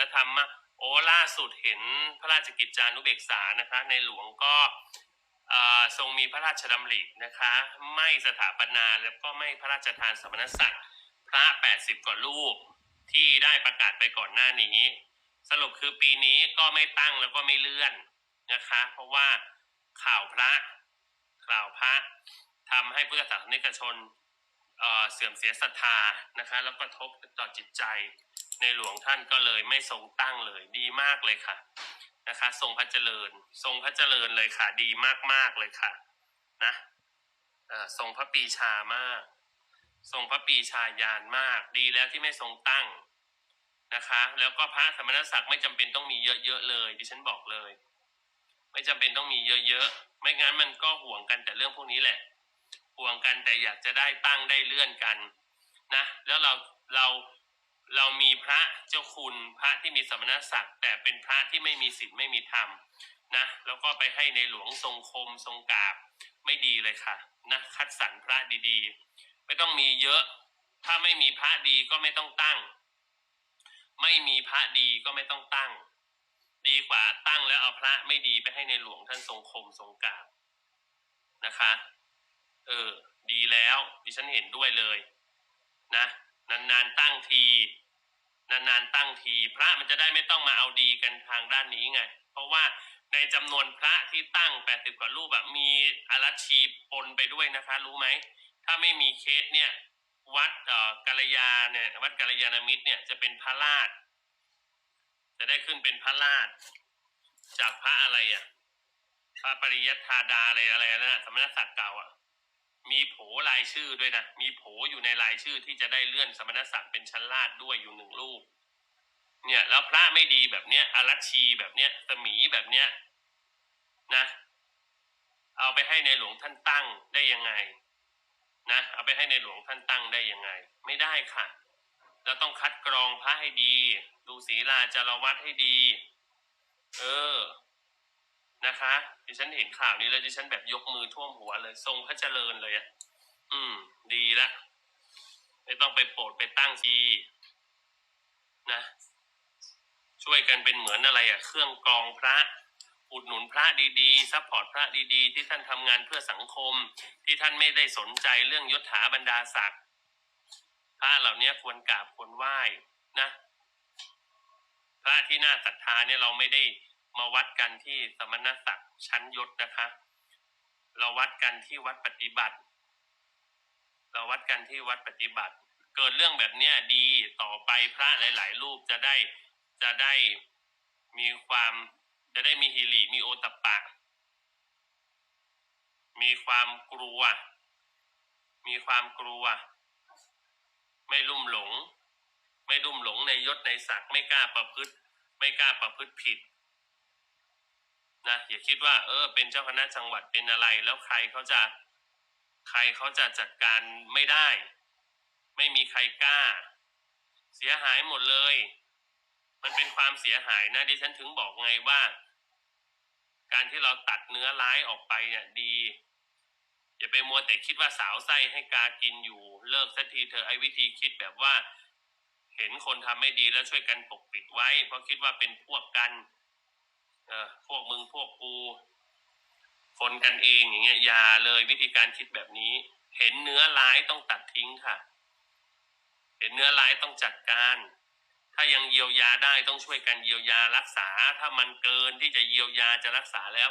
ลธรรมมาโอ้ล่าสุดเห็นพระราชกิจจานุเบกษานะคะ ในหลวงก็ทรงมีพระราชดำรินะคะ ไม่สถาปนาแล้วก็ไม่พระราชทานสมณศักดิ์พระ 80 กว่ารูปที่ได้ประกาศไปก่อนหน้านี้ สรุปคือปีนี้ก็ไม่ตั้งแล้วก็ไม่เลื่อนนะคะ เพราะว่าข่าวพระข่าวพระทำให้พุทธศาสนิกชนเเสื่อมเสียศรัทธานะคะ แล้วก็กระทบต่อจิตใจ ในหลวงท่านก็เลยไม่ทรงตั้งเลยดีมากเลยค่ะนะคะ ทรงพระเจริญ ทรงพระเจริญเลยค่ะ ดีมากๆเลยค่ะ นะทรงพระปีชามาก ทรงพระปีชาญาณมาก ดีแล้วที่ไม่ทรงตั้งนะคะ แล้วก็พระสมณศักดิ์ไม่จำเป็นต้องมีเยอะๆเลยดิฉันบอกเลย ไม่จำเป็นต้องมีเยอะๆไม่งั้นมันก็ห่วงกันแต่เรื่องพวกนี้แหละ ห่วงกันแต่อยากจะได้ตั้งได้เลื่อนกันนะแล้วเราเรา เรามีพระเจ้าคุณพระที่มีสมณศักดิ์แต่เป็นพระที่ไม่มีศีลไม่มีธรรมนะแล้วก็ไปให้ในหลวงทรงคมทรงกราบไม่ดีเลยค่ะนะคัดสรรพระดีๆ ไม่ต้องมีเยอะ ถ้าไม่มีพระดีก็ไม่ต้องตั้ง ไม่มีพระดีก็ไม่ต้องตั้ง ดีกว่าตั้งแล้วเอาพระไม่ดีไปให้ในหลวงท่านทรงคมทรงกราบนะคะ เออ ดีแล้วดิฉันเห็นด้วยเลย นะนานๆตั้งที นานๆตั้งที พระมันจะได้ไม่ต้องมาเอาดีกันทางด้านนี้ไง เพราะว่าในจำนวนพระที่ตั้ง 80 กว่ารูปแบบมีอารัชีปนไปด้วยนะคะ รู้ไหม ถ้าไม่มีเคสเนี่ย วัดเอ่อกัลยาเนี่ยวัดกัลยาณมิตรเนี่ยจะเป็นพระราชจะได้ขึ้นเป็นพระราชจากพระอะไรอะพระปริยัติธาดาอะไรอะไรนะสมณศักดิ์เก่าอะ มีโผรายชื่อด้วยนะ มีโผอยู่ในรายชื่อที่จะได้เลื่อนสมณศักดิ์เป็นชั้นลาดด้วยอยู่หนึ่งรูป เนี่ยแล้วพระไม่ดีแบบเนี้ยอารัชชีแบบเนี้ยสมีแบบเนี้ยนะ เอาไปให้ในหลวงท่านตั้งได้ยังไง นะเอาไปให้ในหลวงท่านตั้งได้ยังไง ไม่ได้ค่ะ เราต้องคัดกรองพระให้ดี ดูศีลาจารวัดให้ดี เออ ดิฉันเห็นข่าวนี้แล้วดิฉันแบบยกมือท่วมหัวเลย ทรงพระเจริญเลยอะ อืม ดีละไม่ต้องไปโปรดไปตั้งทีนะ ช่วยกันเป็นเหมือนอะไรอะ เครื่องกรองพระอุดหนุนพระดีๆซัพพอร์ตพระดีๆ ที่ท่านทำงานเพื่อสังคม ที่ท่านไม่ได้สนใจเรื่องยศถาบรรดาศักดิ์พระเหล่านี้ควรกราบควรไหว้นะ พระที่น่าศรัทธาเนี่ยเราไม่ได้ มาวัดกันที่สมณศักดิ์ชั้นยศนะคะ เราวัดกันที่วัดปฏิบัติ เราวัดกันที่วัดปฏิบัติ เกิดเรื่องแบบเนี้ยดีต่อไปพระหลาย ๆ รูปจะได้จะได้มีความจะได้มีฮิริมีโอตปปะมีความกลัว มีความกลัว ไม่ลุ่มหลง ไม่ลุ่มหลงในยศในศักดิ์ไม่กล้าประพฤติ ไม่กล้าประพฤติผิด นะอย่าคิดว่า เออ เป็นเจ้าคณะจังหวัดเป็นอะไร แล้วใครเขาจะ ใครเขาจะจัดการไม่ได้ ไม่มีใครกล้า เสียหายหมดเลย มันเป็นความเสียหายนะดิฉันถึงบอกไงว่า การที่เราตัดเนื้อร้ายออกไปเนี่ยดี อย่าไปมัวแต่คิดว่าสาวไส้ให้กากินอยู่เลิกสักทีเธอไอ้วิธีคิดแบบว่า เห็นคนทำไม่ดีแล้วช่วยกันปกปิดไว้ เพราะคิดว่าเป็นพวกกันเอพวกมึงพวกกูคนกันเองอย่างเงี้ยอย่าเลยวิธีการคิดแบบนี้ เห็นเนื้อร้ายต้องตัดทิ้งค่ะ เห็นเนื้อร้ายต้องจัดการ ถ้ายังเยียวยาได้ต้องช่วยกันเยียวยารักษา ถ้ามันเกินที่จะเยียวยาจะรักษาแล้ว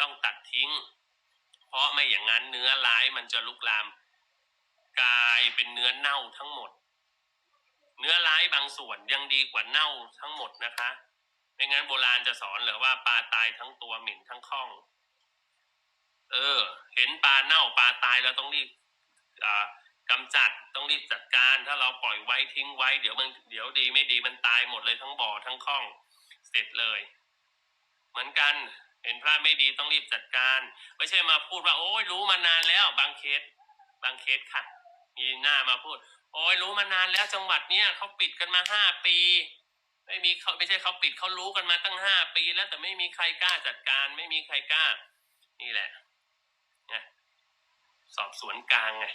ต้องตัดทิ้ง เพราะไม่อย่างนั้นเนื้อร้ายมันจะลุกลาม กลายเป็นเนื้อเน่าทั้งหมด เนื้อร้ายบางส่วนยังดีกว่าเน่าทั้งหมดนะคะ ไม่งั้นโบราณจะสอนเหรือว่าปลาตายทั้งตัวเหม็นทั้งข้อง เออ เห็นปลาเน่าปลาตายเราต้องรีบอ่ากำจัดต้องรีบจัดการ ถ้าเราปล่อยไว้ทิ้งไว้ เดี๋ยวมันเดี๋ยวดีไม่ดีมันตายหมดเลยทั้งบ่อทั้งข้อง เสร็จเลย เหมือนกัน เห็นพระไม่ดีต้องรีบจัดการ ไม่ใช่มาพูดว่า โอ้ยรู้มานานแล้ว บางเคส บางเคสค่ะ มีหน้ามาพูด โอ้ยรู้มานานแล้วจังหวัดเนี้ยเขาปิดกันมาห้าปี ไม่มีเขาไม่ใช่เขาปิดเขารู้กันมาตั้งห้าปีแล้วแต่ไม่มีใครกล้าจัดการ ไม่มีใครกล้า นี่แหละไงสอบสวนกลางไง